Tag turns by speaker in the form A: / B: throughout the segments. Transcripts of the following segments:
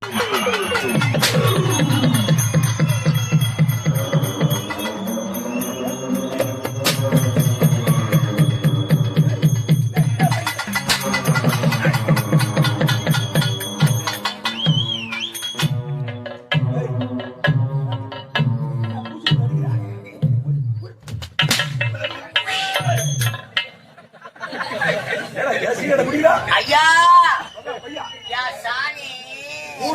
A: Thank you.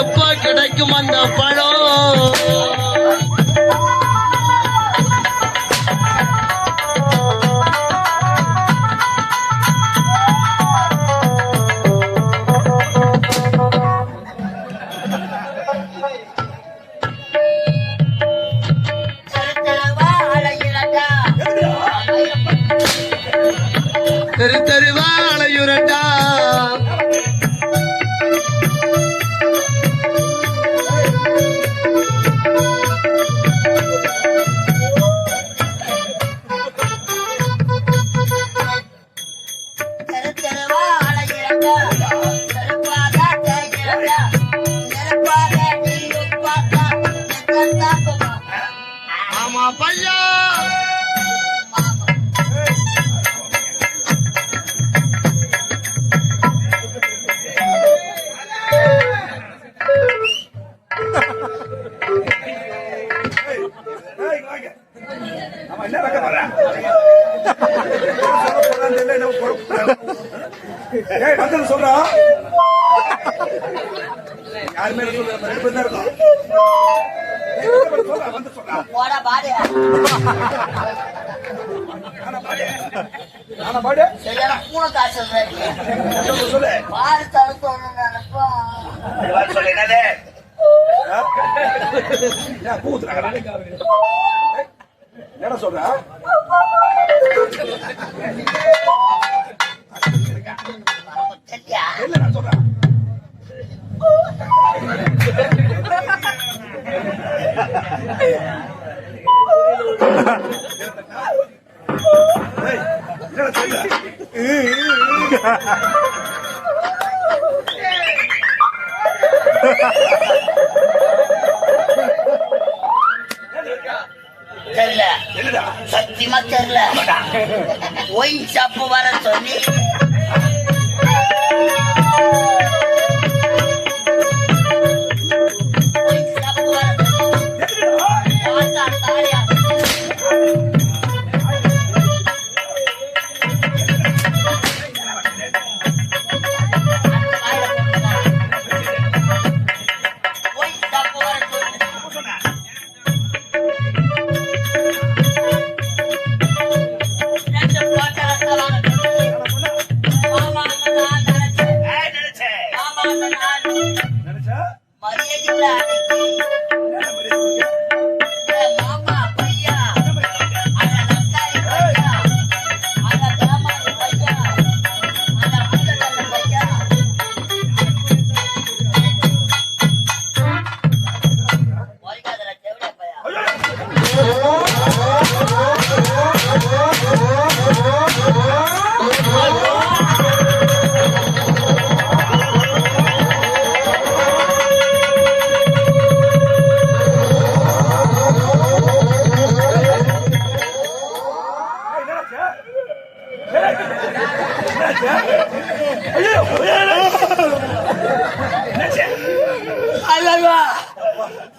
B: எப்போ கிடைக்கும் அந்த பழம்?
C: ஆமா பையா. சொல்றா. யாருமே சொல்ற? ரெண்டு பேர் இருக்கும்.
A: சரியான பூனை காய்ச்சல்
C: சொல்லு
A: பாரு
C: தவிர்த்து நினைப்போம். சொல்லு என்னது? என்ன சொல்ற?
A: தெரியல. சத்தியமா தெரியல. ஒயின் ஷாப்பு வர சொல்லி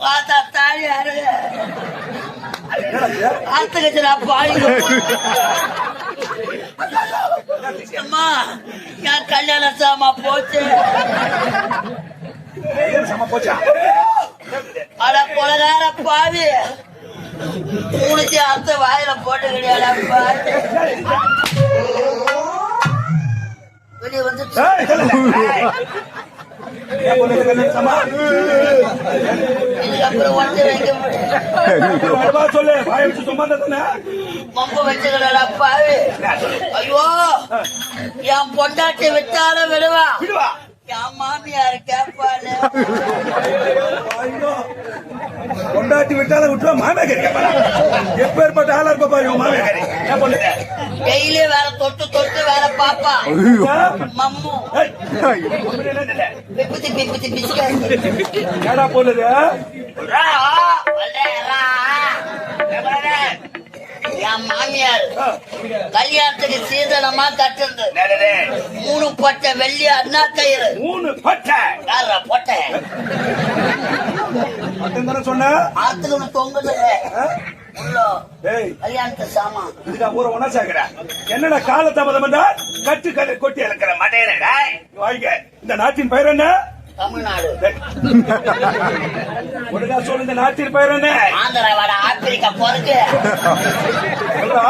A: பார்த்தா தாலி அறைய அத்தகச்சு நான் பாடி அம்மா என் கல்யாண சாமா போச்சு அட பொலகார பாவி மூணுச்சு அத்த வாயில போட்டு கிடையாது வெளியே வந்து ஐயோ என் பொண்டாட்டி விட்டாலும் விடுவா. என் மாமியார்
C: ஐயோ. கொண்டாட்டி விட்டாலும் விட்டுருவா மாமியாரி எப்பேற்பட்ட ஆளா இருப்ப பாரு உன் மாமியாரி என்ன பண்ணுது?
A: டெய்லி வேற தொட்டு தொட்டு வேற பாப்பா. மம்மு. பிப்புத்தி பிப்புத்தி பிச்சுக்க.
C: ஏடா போடுது
A: என் மாமியார் கல்யாணத்துக்கு சீதனமா கட்டுறது மூணு பட்டை வெள்ளி அண்ணா கயிறு
C: மூணு பட்டை?
A: பொட்டை.
C: மட்டும் தானே சொன்ன?
A: ஆத்துக்கு தொங்குது உள்ள.
C: ஏய்.
A: கல்யாணத்து சாமான்.
C: இதுக்கா ஊரை ஒன்னா சேர்க்கிற. என்னடா கால தாமதம் என்றா கட்டு கட்டு கொட்டி இழக்கிற மடையனடா வாங்க. இந்த நாட்டின் பெயர் என்ன?
A: தமிழ்நாடு.
C: ஒழுங்கா சொல்லு இந்த நாட்டின் பெயர் என்ன?
A: ஆந்திரா வட ஆப்பிரிக்கா
C: சொல்றா.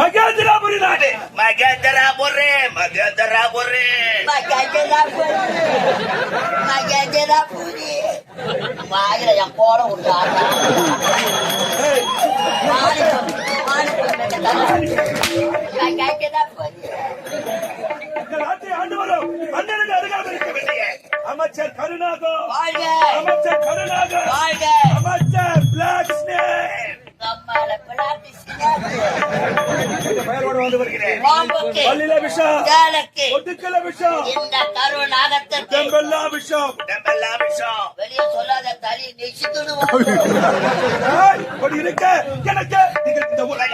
C: மகேந்திராபுரி நாடு.
B: மகேந்திராபுரி மகேந்திராபுரி.
A: மகேந்திராபுரி. மகேந்திராபுரி. வாயில என் போட
C: இந்த வேண்டிய அமைச்சர் கருணாகர்
A: வாழ்க.
C: அமைச்சர் கருணாகர்
A: வாழ்க.
C: அமைச்சர் பிளாக் ஸ்னேக். இந்த விஷம். ஒட்டுக்கல விஷம்.
A: இந்த சொல்லாத தலையை நெசிக்கணும்
C: இருக்க எனக்கு. நீங்கள் இந்த ஊரை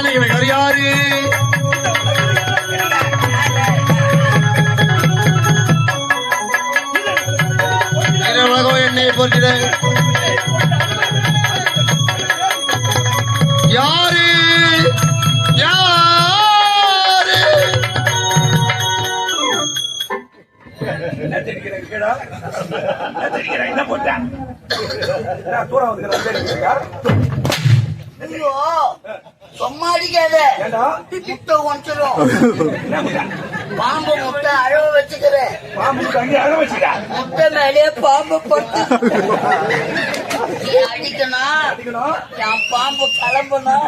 B: உலகில் நினைக்கிறேன் யாரு என்னை பொறுக்கிறேன் யாரு? யாரு?
C: என்ன தெரிகிறேன் கேடா என்ன தெரிகிறேன் என்ன போட்டேன்? என்ன தூரம் வந்துக்கிறேன்
A: ஐயோ. சும்மா அடிக்காத முட்டை
C: முட்டை?
A: பாம்பு முட்டை அழவ வச்சுக்கிறேன். முட்டை மேலே பாம்பு பட்டு. அடிக்கணும். என் பாம்பு கிளம்பணும்.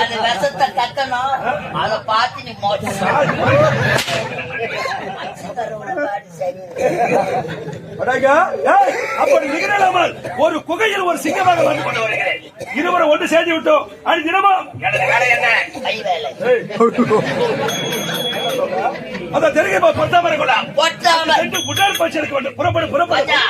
A: அது விஷத்தை கக்கணும் அதை பார்த்து நீ
C: நிகழாமல் ஒரு குகையில் ஒரு சிங்கமாக வந்து கொண்டு வருகிறேன். இருவரும் ஒன்று சேர்ந்து விட்டோம். அது தினமும். என்ன?
A: கை வேலை.
C: ஏய். அதான் தெரியுமா பத்தாமரை கொள்ளா ரெண்டு உடற்பயிற்சி எடுக்க வேண்டும். புறப்படு புறப்படு.
A: மஜா